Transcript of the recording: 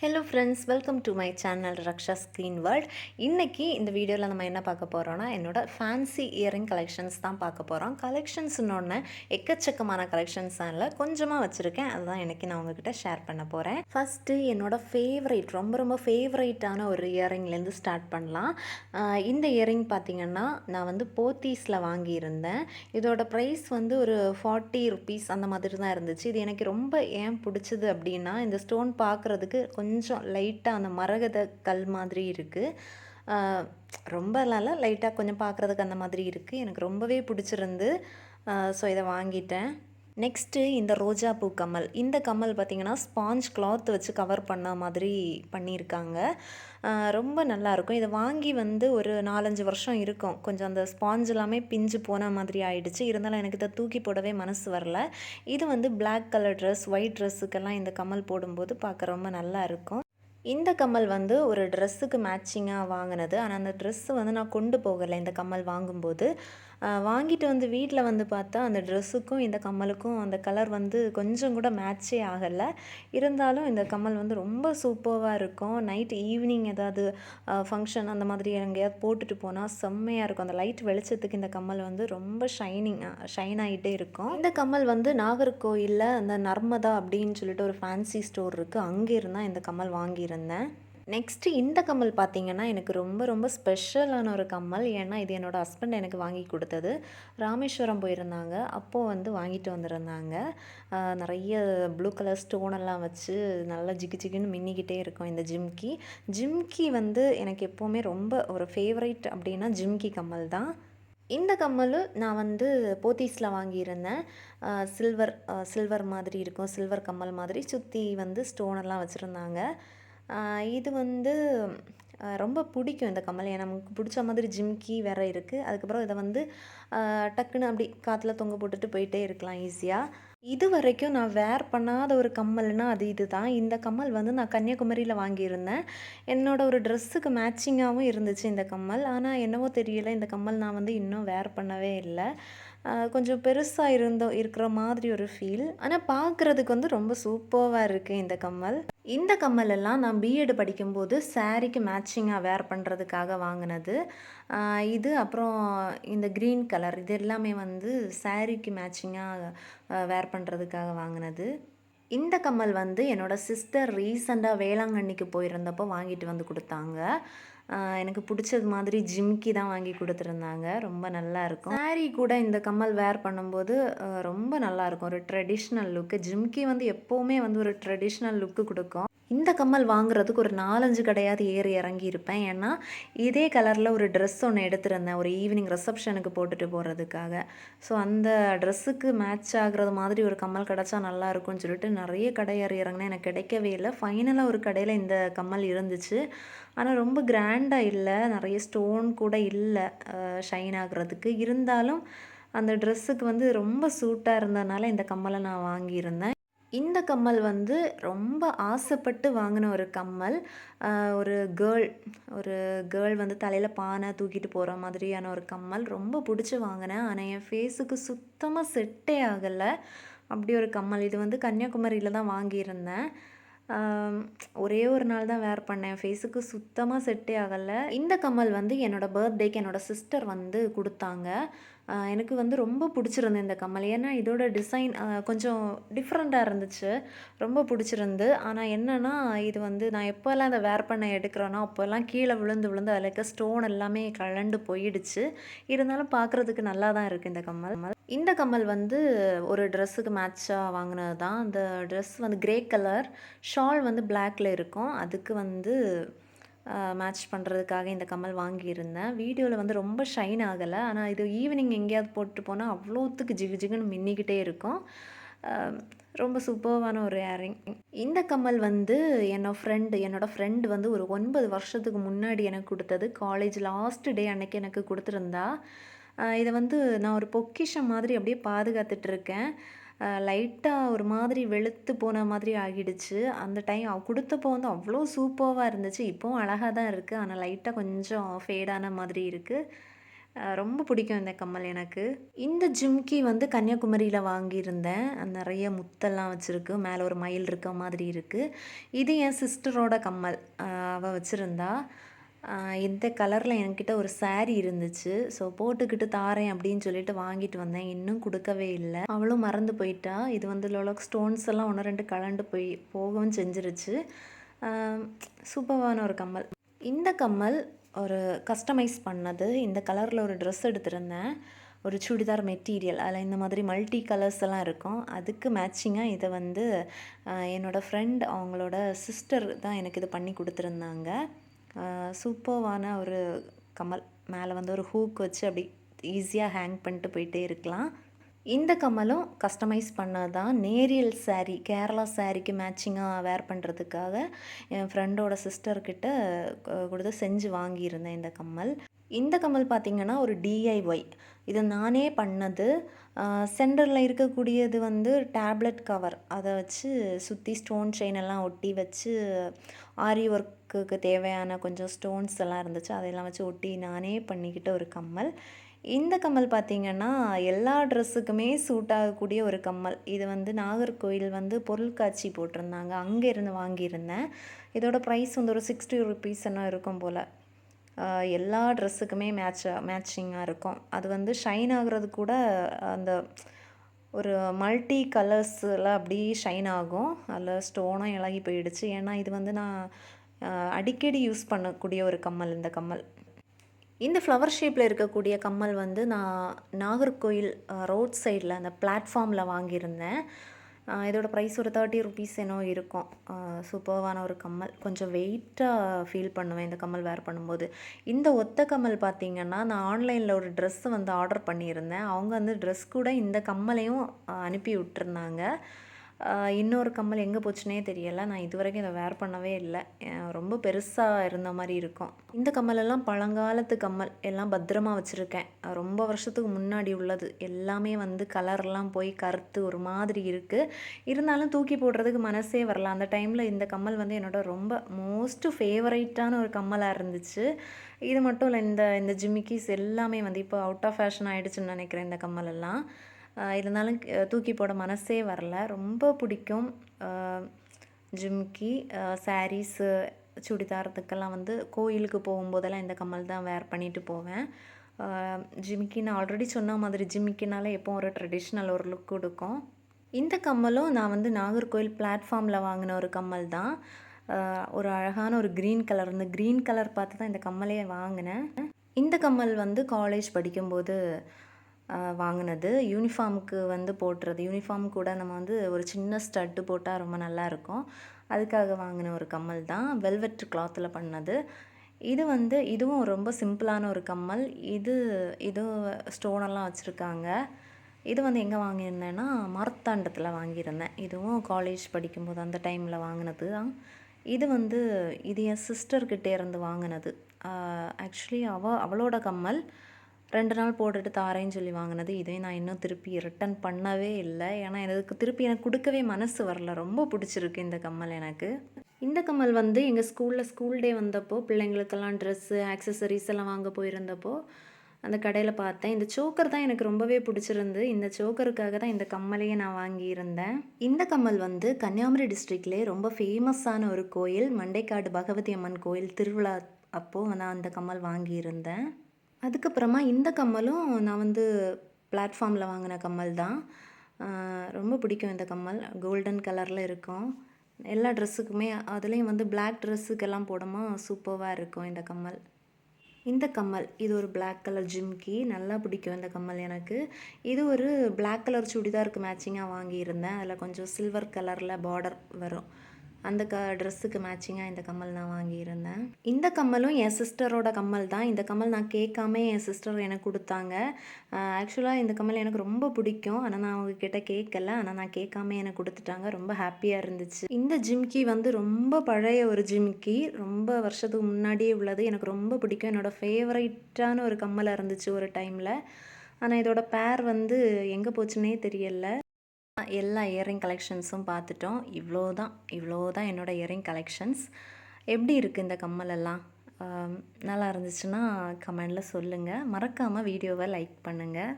Hello friends welcome to my channel Raksha screen world இன்றைக்கி இந்த வீடியோவில் நம்ம என்ன பார்க்க போகிறோன்னா என்னோட ஃபேன்சி இயரிங் கலெக்ஷன்ஸ் தான் பார்க்க போகிறோம் கலெக்ஷன்ஸ்னோடனே எக்கச்சக்கமான கலெக்ஷன்ஸ் தான் இல்லை கொஞ்சமாக வச்சுருக்கேன். அதுதான் இன்றைக்கி நான் உங்ககிட்ட ஷேர் பண்ண போகிறேன் ஃபஸ்ட்டு என்னோடய ஃபேவரைட் ரொம்ப ரொம்ப ஃபேவரைட்டான ஒரு இயரிங்லேருந்து ஸ்டார்ட் பண்ணலாம். இந்த இயரிங் பார்த்திங்கன்னா நான் வந்து போத்தீஸில் வாங்கியிருந்தேன். இதோட ப்ரைஸ் வந்து ஒரு ஃபார்ட்டி ருபீஸ் அந்த மாதிரி தான் இருந்துச்சு. இது எனக்கு ரொம்ப ஏன் பிடிச்சது அப்படின்னா இந்த ஸ்டோன் பார்க்குறதுக்கு கொஞ்சம் கொஞ்சம் லைட்டாக அந்த மரகத கல் மாதிரி இருக்குது ரொம்ப இல்லை லைட்டாக கொஞ்சம் பார்க்குறதுக்கு அந்த மாதிரி இருக்குது எனக்கு ரொம்பவே பிடிச்சிருந்து ஸோ இதை வாங்கிட்டேன். நெக்ஸ்ட்டு இந்த ரோஜா பூ கம்மல். இந்த கம்மல் பார்த்திங்கன்னா ஸ்பாஞ்ச் கிளாத் வச்சு கவர் பண்ண மாதிரி பண்ணியிருக்காங்க. ரொம்ப நல்லாயிருக்கும் இதை வாங்கி வந்து ஒரு நாலஞ்சு வருஷம் இருக்கும். கொஞ்சம் அந்த ஸ்பாஞ்ச் எல்லாமே பிஞ்சு போன மாதிரி ஆயிடுச்சு. இருந்தாலும் எனக்கு இதை தூக்கி போடவே மனசு வரல. இது வந்து பிளாக் கலர் ட்ரெஸ் ஒயிட் ட்ரெஸ்ஸுக்கெல்லாம் இந்த கம்மல் போடும்போது பார்க்க ரொம்ப நல்லா இருக்கும். இந்த கம்மல் வந்து ஒரு ட்ரெஸ்ஸுக்கு மேட்சிங்காக வாங்கினது. ஆனால் அந்த ட்ரெஸ்ஸு வந்து நான் கொண்டு போகலை. இந்த கம்மல் வாங்கும்போது வாங்கிட்டு வந்து வீட்டில் வந்து பார்த்தா அந்த ட்ரெஸ்ஸுக்கும் இந்த கம்மலுக்கும் அந்த கலர் வந்து கொஞ்சம் கூட மேட்சே ஆகலை. இருந்தாலும் இந்த கம்மல் வந்து ரொம்ப சூப்பராக இருக்கும். நைட் ஈவினிங் ஏதாவது ஃபங்க்ஷன் அந்த மாதிரி எங்கேயாவது போட்டுட்டு போனால் செம்மையாக இருக்கும். அந்த லைட் வெளிச்சத்துக்கு இந்த கம்மல் வந்து ரொம்ப ஷைனிங் ஷைன் ஆகிட்டே இருக்கும். இந்த கம்மல் வந்து நாகர்கோயிலில் அந்த நர்மதா அப்படின்னு சொல்லிட்டு ஒரு ஃபேன்சி ஸ்டோர் இருக்குது அங்கே இருந்தால் இந்த கம்மல் வாங்கியிருந்தேன். நெக்ஸ்ட்டு இந்த கம்மல் பார்த்திங்கன்னா எனக்கு ரொம்ப ரொம்ப ஸ்பெஷலான ஒரு கம்மல். ஏன்னா இது என்னோட ஹஸ்பண்ட் எனக்கு வாங்கி கொடுத்தது. ராமேஸ்வரம் போயிருந்தாங்க. அப்போது வந்து வாங்கிட்டு வந்திருந்தாங்க. நிறைய ப்ளூ கலர் ஸ்டோனெல்லாம் வச்சு நல்லா ஜிகு ஜிக்குன்னு மின்னிக்கிட்டே இருக்கும் இந்த ஜிம்கி. ஜிம்கி வந்து எனக்கு எப்போவுமே ரொம்ப ஒரு ஃபேவரைட் அப்படின்னா ஜிம்கி கம்மல் தான். இந்த கம்மல் நான் வந்து போத்தீஸில் வாங்கியிருந்தேன். சில்வர் சில்வர் மாதிரி இருக்கும். சில்வர் கம்மல் மாதிரி சுற்றி வந்து ஸ்டோனெல்லாம் வச்சுருந்தாங்க. இது வந்து ரொம்ப பிடிக்கும் இந்த கம்மல் ஏன்னா நமக்கு பிடிச்ச மாதிரி ஜிம்கி வேற இருக்குது அதுக்கப்புறம் இதை வந்து டக்குன்னு அப்படி காற்றுல தொங்க போட்டுட்டு போயிட்டே இருக்கலாம் ஈஸியாக இது வரைக்கும் நான் வேர் பண்ணாத ஒரு கம்மல்னால் அது இதுதான். இந்த கம்மல் வந்து நான் கன்னியாகுமரியில் வாங்கியிருந்தேன். என்னோடய ஒரு ட்ரெஸ்ஸுக்கு மேட்சிங்காகவும் இருந்துச்சு இந்த கம்மல். ஆனால் என்னவோ தெரியல இந்த கம்மல் நான் வந்து இன்னும் வேர் பண்ணவே இல்லை. கொஞ்சம் பெருசாக இருந்தோ இருக்கிற மாதிரி ஒரு ஃபீல் ஆனால் பார்க்குறதுக்கு வந்து ரொம்ப சூப்பராக இருக்குது இந்த கம்மல். இந்த கம்மல் எல்லாம் நான் பிஎட் படிக்கும்போது சாரீக்கு மேட்சிங்காக வேர் பண்ணுறதுக்காக வாங்கினது. இது அப்புறம் இந்த க்ரீன் கலர் இது எல்லாமே வந்து சாரீக்கு மேட்சிங்காக வேர் பண்ணுறதுக்காக வாங்கினது. இந்த கம்மல் வந்து என்னோடய சிஸ்டர் ரீசெண்டாக வேளாங்கண்ணிக்கு போயிருந்தப்போ வாங்கிட்டு வந்து கொடுத்தாங்க. எனக்கு பிடிச்சது மாதிரி ஜிம்கி தான் வாங்கி கொடுத்துருந்தாங்க. ரொம்ப நல்லா இருக்கும். கூட இந்த கம்மல் வேர் பண்ணும்போது ரொம்ப நல்லா இருக்கும். ஒரு ட்ரெடிஷ்னல் லுக்கு ஜிம்கி வந்து எப்போவுமே வந்து ஒரு ட்ரெடிஷ்னல் லுக்கு கொடுக்கும். இந்த கம்மல் வாங்குறதுக்கு ஒரு நாலஞ்சு கடையாவது ஏறி இறங்கி இருப்பேன் ஏன்னா இதே கலரில் ஒரு ட்ரெஸ் ஒன்று எடுத்திருந்தேன். ஒரு ஈவினிங் ரிசப்ஷனுக்கு போட்டுட்டு போகிறதுக்காக ஸோ அந்த ட்ரெஸ்ஸுக்கு மேட்ச் ஆகுறது மாதிரி ஒரு கம்மல் கிடச்சா நல்லா இருக்கும்னு சொல்லிட்டு நிறைய கடை ஏறி இறங்கினேன். எனக்கு கிடைக்கவே இல்லை. ஃபைனலாக ஒரு கடையில் இந்த கம்மல் இருந்துச்சு. ஆனால் ரொம்ப கிராண்டாக இல்லை. நிறைய ஸ்டோன் கூட இல்லை ஷைன் ஆகுறதுக்கு. இருந்தாலும் அந்த ட்ரெஸ்ஸுக்கு வந்து ரொம்ப சூட்டாக இருந்ததுனால இந்த கம்மலை நான் வாங்கியிருந்தேன். இந்த கம்மல் வந்து ரொம்ப ஆசைப்பட்டு வாங்கின ஒரு கம்மல். ஒரு கேர்ள் ஒரு கேர்ள் வந்து தலையில் பானை தூக்கிட்டு போகிற மாதிரியான ஒரு கம்மல். ரொம்ப பிடிச்சி வாங்கினேன். ஆனால் என் ஃபேஸுக்கு சுத்தமாக செட்டே ஆகலை. அப்படி ஒரு கம்மல். இது வந்து கன்னியாகுமரியில் தான் வாங்கியிருந்தேன். ஒரே ஒரு நாள் தான் வேர் பண்ணேன். ஃபேஸுக்கு சுத்தமாக செட்டே ஆகலை. இந்த கம்மல் வந்து என்னோடய பர்த்டேக்கு என்னோடய சிஸ்டர் வந்து கொடுத்தாங்க. எனக்கு வந்து ரொம்ப பிடிச்சிருந்து இந்த கம்மல் ஏன்னா இதோட டிசைன் கொஞ்சம் டிஃப்ரெண்ட்டாக இருந்துச்சு. ரொம்ப பிடிச்சிருந்து ஆனால் என்னென்னா இது வந்து நான் எப்போல்லாம் அதை வேர் பண்ண எடுக்கிறேனோ அப்போல்லாம் கீழே விழுந்து விழுந்து அதில் இருக்க ஸ்டோன் எல்லாமே கழண்டு போயிடுச்சு. இருந்தாலும் பார்க்குறதுக்கு நல்லா தான் இருக்குது இந்த கம்மல் இந்த கம்மல் வந்து ஒரு ட்ரெஸ்ஸுக்கு மேட்சாக வாங்கினது தான் அந்த ட்ரெஸ் வந்து கிரே கலர் ஷால் வந்து பிளாக்ல இருக்கும். அதுக்கு வந்து மேட்ச் பண்ணுறதுக்காக இந்த கம்மல் வாங்கியிருந்தேன். வீடியோவில் வந்து ரொம்ப ஷைன் ஆகலை. ஆனால் இது ஈவினிங் எங்கேயாவது போட்டு போனால் அவ்வளோத்துக்கு ஜிகு ஜிகுன்னு மின்னிக்கிட்டே இருக்கும். ரொம்ப சூப்பர்வான ஒரு ஏரிங் இந்த கம்மல் வந்து என்னோட ஃப்ரெண்டு என்னோட ஃப்ரெண்டு வந்து ஒரு ஒன்பது வருஷத்துக்கு முன்னாடி எனக்கு கொடுத்தது. காலேஜ் லாஸ்ட் டே அன்னைக்கு எனக்கு கொடுத்துருந்தா. இதை வந்து நான் ஒரு பொக்கிஷம் மாதிரி அப்படியே பாதுகாத்துட்ருக்கேன் லைட்டாக ஒரு மாதிரி வெளுத்து போன மாதிரி ஆகிடுச்சு. அந்த டைம் கொடுத்தப்போ வந்து அவ்வளோ சூப்பராக இருந்துச்சு. இப்போவும் அழகாக தான் இருக்குது ஆனால் லைட்டாக கொஞ்சம் ஃபேடான மாதிரி இருக்குது ரொம்ப பிடிக்கும் இந்த கம்மல் எனக்கு. இந்த ஜிம்கி வந்து கன்னியாகுமரியில் வாங்கியிருந்தேன். நிறைய முத்தெல்லாம் வச்சுருக்கு. மேலே ஒரு மயில் இருக்க மாதிரி இருக்குது இது என் சிஸ்டரோட கம்மல். அவள் வச்சுருந்தா. இந்த கலரில் என்கிட்ட ஒரு சேரீ இருந்துச்சு. ஸோ போட்டுக்கிட்டு தாரேன் அப்படின்னு சொல்லிட்டு வாங்கிட்டு வந்தேன். இன்னும் கொடுக்கவே இல்லை. அவளும் மறந்து போயிட்டா. இது வந்து லோலக் ஸ்டோன்ஸ் எல்லாம் ஒன்று ரெண்டு கலண்டு போய் போகவும் செஞ்சிருச்சு. சூப்பரான ஒரு கம்மல். இந்த கம்மல் ஒரு கஸ்டமைஸ் பண்ணது. இந்த கலரில் ஒரு ட்ரெஸ் எடுத்திருந்தேன். ஒரு சுடிதார் மெட்டீரியல். அதில் இந்த மாதிரி மல்டி கலர்ஸ் எல்லாம் இருக்கும். அதுக்கு மேட்சிங்காக இதை வந்து என்னோடய ஃப்ரெண்ட் அவங்களோட சிஸ்டர் தான் எனக்கு இது பண்ணி கொடுத்துருந்தாங்க. சூப்பர்வான ஒரு கம்மல் மேலே வந்து ஒரு ஹூக் வச்சு அப்படி ஈஸியாக ஹேங் பண்ணிட்டு போயிட்டே இருக்கலாம். இந்த கம்மலும் கஸ்டமைஸ் பண்ணது தான் நேரியல் saree கேரளா சாரீக்கு மேட்சிங்காக வேர் பண்ணுறதுக்காக என் ஃப்ரெண்டோட சிஸ்டர்கிட்ட கொடுத்து செஞ்சு வாங்கியிருந்தேன் இந்த கம்மல். இந்த கம்மல் பார்த்திங்கன்னா ஒரு டிஐஒய் இது நானே பண்ணது சென்டரில் இருக்கக்கூடியது வந்து டேப்லெட் கவர். அதை வச்சு சுற்றி ஸ்டோன் செயின் எல்லாம் ஒட்டி வச்சு ஆரி ஒர்க்குக்கு தேவையான கொஞ்சம் ஸ்டோன்ஸ் எல்லாம் இருந்துச்சு அதையெல்லாம் வச்சு ஒட்டி நானே பண்ணிக்கிட்ட ஒரு கம்மல். இந்த கம்மல் பார்த்திங்கன்னா எல்லா ட்ரெஸ்ஸுக்குமே சூட் ஆகக்கூடிய ஒரு கம்மல். இது வந்து நாகர்கோயில் வந்து பொருட்காட்சி போட்டிருந்தாங்க. அங்கே இருந்து வாங்கியிருந்தேன். இதோட ப்ரைஸ் வந்து ஒரு சிக்ஸ்டி ருபீஸ் என்ன இருக்கும் போல். எல்லா ட்ரெஸ்ஸுக்குமே மேட்சாக மேட்சிங்காக இருக்கும். அது வந்து ஷைன் ஆகுறது கூட அந்த ஒரு மல்டி கலர்ஸில் அப்படி ஷைன் ஆகும். அதில் ஸ்டோனும் இலகி போயிடுச்சு. ஏன்னா இது வந்து நான் அடிக்கடி யூஸ் பண்ணக்கூடிய ஒரு கம்மல் இந்த கம்மல். இந்த ஃப்ளவர் ஷேப்பில் இருக்கக்கூடிய கம்மல் வந்து நான் நாகர்கோயில் ரோட் சைடில் அந்த பிளாட்ஃபார்மில் வாங்கியிருந்தேன். இதோட ப்ரைஸ் ஒரு தேர்ட்டி ருபீஸ் என்னோ இருக்கும். சூப்பர்வான ஒரு கம்மல். கொஞ்சம் வெயிட்டாக ஃபீல் பண்ணுவேன் இந்த கம்மல் வேர் பண்ணும்போது. இந்த ஒத்த கம்மல் பார்த்தீங்கன்னா நான் ஆன்லைனில் ஒரு ட்ரெஸ் வந்து ஆர்டர் பண்ணியிருந்தேன். அவங்க வந்து ட்ரெஸ் கூட இந்த கம்மலையும் அனுப்பி விட்டுருந்தாங்க. இன்னொரு கம்மல் எங்கே போச்சுனே தெரியலை. நான் இது வரைக்கும் இதை வேர் பண்ணவே இல்லை. ரொம்ப பெருசாக இருந்த மாதிரி இருக்கும். இந்த கம்மலெல்லாம் பழங்காலத்து கம்மல். எல்லாம் பத்திரமா வச்சுருக்கேன். ரொம்ப வருஷத்துக்கு முன்னாடி உள்ளது. எல்லாமே வந்து கலர்லாம் போய் கருத்து ஒரு மாதிரி இருக்குது இருந்தாலும் தூக்கி போடுறதுக்கு மனசே வரல. அந்த டைமில் இந்த கம்மல் வந்து என்னோட ரொம்ப மோஸ்ட் ஃபேவரைட்டான ஒரு கம்மலாக இருந்துச்சு. இது மட்டும் இல்லை இந்த இந்த ஜிமிக்கிஸ் எல்லாமே வந்து இப்போ அவுட் ஆஃப் ஃபேஷன் ஆகிடுச்சுன்னு நினைக்கிறேன் இந்த கம்மல் எல்லாம் இருந்தாலும் தூக்கி போட மனசே வரல. ரொம்ப பிடிக்கும். ஜிம்கி சாரீஸு சுடிதாரத்துக்கெல்லாம் வந்து கோயிலுக்கு போகும்போதெல்லாம் இந்த கம்மல் தான் வேர் பண்ணிட்டு போவேன். ஜிமிக்கி நான் ஆல்ரெடி சொன்ன மாதிரி ஜிமிக்கினால எப்போ ஒரு ட்ரெடிஷ்னல் ஒரு லுக் கொடுக்கும். இந்த கம்மலும் நான் வந்து நாகர்கோயில் பிளாட்ஃபார்மில் வாங்கின ஒரு கம்மல் தான். ஒரு அழகான ஒரு க்ரீன் கலர் இந்த க்ரீன் கலர் பார்த்து தான் இந்த கம்மலே வாங்கினேன். இந்த கம்மல் வந்து காலேஜ் படிக்கும்போது வாங்கினது. யூனிஃபார்முக்கு வந்து போட்டுறது. யூனிஃபார்ம் கூட நம்ம வந்து ஒரு சின்ன ஸ்டட்டு போட்டால் ரொம்ப நல்லாயிருக்கும் அதுக்காக வாங்கின ஒரு கம்மல் தான். வெல்வெட் கிளாத்தில் பண்ணது. இது வந்து இதுவும் ரொம்ப சிம்பிளான ஒரு கம்மல். இது இது ஸ்டோனெல்லாம் வச்சுருக்காங்க. இது வந்து எங்கே வாங்கியிருந்தேன்னா மார்த்தாண்டத்தில் வாங்கியிருந்தேன். இதுவும் காலேஜ் படிக்கும்போது அந்த டைமில் வாங்கினது தான். இது வந்து இது என் சிஸ்டர்கிட்டே இருந்து வாங்கினது. ஆக்சுவலி அவ அவளோட கம்மல். ரெண்டு நாள் போட்டுட்டு தாரேன்னு சொல்லி வாங்கினது. இதே நான் இன்னும் திருப்பி ரிட்டன் பண்ணவே இல்லை. ஏன்னா எனக்கு திருப்பி எனக்கு கொடுக்கவே மனசு வரல. ரொம்ப பிடிச்சிருக்கு இந்த கம்மல் எனக்கு. இந்த கம்மல் வந்து எங்கள் ஸ்கூலில் ஸ்கூல் டே வந்தப்போ பிள்ளைங்களுக்கெல்லாம் ட்ரெஸ்ஸு ஆக்சசரிஸ் எல்லாம் வாங்க போயிருந்தப்போ அந்த கடையில் பார்த்தேன். இந்த சோக்கர் தான் எனக்கு ரொம்பவே பிடிச்சிருந்து இந்த சோக்கருக்காக தான் இந்த கம்மலையே நான் வாங்கியிருந்தேன். இந்த கம்மல் வந்து கன்னியாகுமரி டிஸ்ட்ரிக்ட்லே ரொம்ப ஃபேமஸான ஒரு கோயில். மண்டைக்காடு பகவதி அம்மன் கோயில் திருவிழா அப்போது நான் அந்த கம்மல் வாங்கியிருந்தேன். அதுக்கப்புறமா இந்த கம்மலும் நான் வந்து பிளாட்ஃபார்மில் வாங்கின கம்மல் தான். ரொம்ப பிடிக்கும் இந்த கம்மல். கோல்டன் கலரில் இருக்கும். எல்லா ட்ரெஸ்ஸுக்குமே அதுலேயும் வந்து பிளாக் ட்ரெஸ்ஸுக்கெல்லாம் போடமா சூப்பராக இருக்கும் இந்த கம்மல். இந்த கம்மல் இது ஒரு பிளாக் கலர் ஜிம்கி நல்லா பிடிக்கும் இந்த கம்மல் எனக்கு. இது ஒரு பிளாக் கலர் சுடிதாருக்கு மேட்சிங்காக வாங்கியிருந்தேன். அதில் கொஞ்சம் சில்வர் கலரில் பார்டர் வரும். அந்த க ட்ரெஸ்ஸுக்கு மேட்சிங்காக இந்த கம்மல் நான் வாங்கியிருந்தேன். இந்த கம்மலும் என் சிஸ்டரோட கம்மல் தான். இந்த கம்மல் நான் கேட்காம என் சிஸ்டர் எனக்கு கொடுத்தாங்க. ஆக்சுவலாக இந்த கம்மல் எனக்கு ரொம்ப பிடிக்கும். ஆனால் நான் அவங்கக்கிட்ட கேட்கல. ஆனால் நான் கேட்காம எனக்கு கொடுத்துட்டாங்க. ரொம்ப ஹாப்பியாக இருந்துச்சு. இந்த ஜிம்கி வந்து ரொம்ப பழைய ஒரு ஜிம்கி. ரொம்ப வருஷத்துக்கு முன்னாடியே உள்ளது. எனக்கு ரொம்ப பிடிக்கும். என்னோடய ஃபேவரைட்டான ஒரு கம்மலாக இருந்துச்சு ஒரு டைமில் ஆனால் இதோட பேர் வந்து எங்கே போச்சுன்னே தெரியல. எல்லா இயரிங் கலெக்ஷன்ஸும் பார்த்துட்டோம். இவ்வளோ தான் இவ்வளோ தான் என்னோட இயரிங் கலெக்ஷன்ஸ் எப்படி இருக்குது இந்த கம்மலெல்லாம்? நல்லா இருந்துச்சுன்னா கமெண்டில் சொல்லுங்கள் மறக்காமல் வீடியோவை லைக் பண்ணுங்கள்